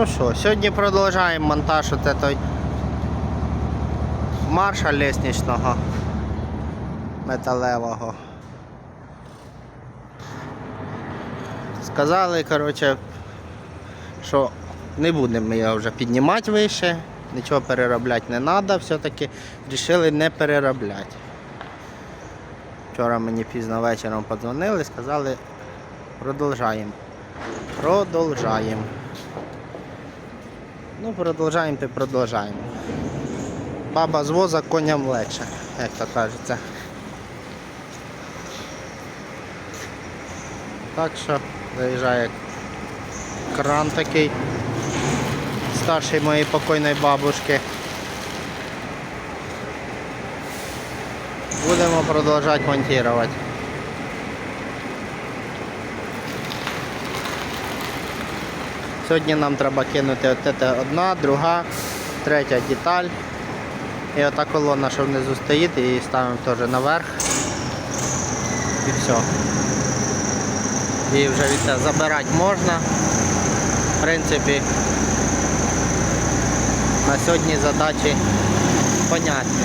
Ну що, сьогодні продовжуємо монтаж от этой марша лестничного металевого. Сказали, коротше, що не будемо ми його вже піднімати вище, нічого переробляти не треба, все-таки вирішили не переробляти. Вчора мені пізно вечором подзвонили, сказали, продовжаємо. Продовжаємо. Ну, продовжаємо то продовжаємо. Баба з воза коням легше, як то кажеться. Так що заїжджає кран такий старший моєї покойної бабушки. Будемо продовжувати монтувати. Сьогодні нам треба кинути от одна, друга, третя деталь. І ота колона, що внизу стоїть, її ставимо теж наверх. І все. Її вже від це забирати можна. В принципі, на сьогодні задачі понятні.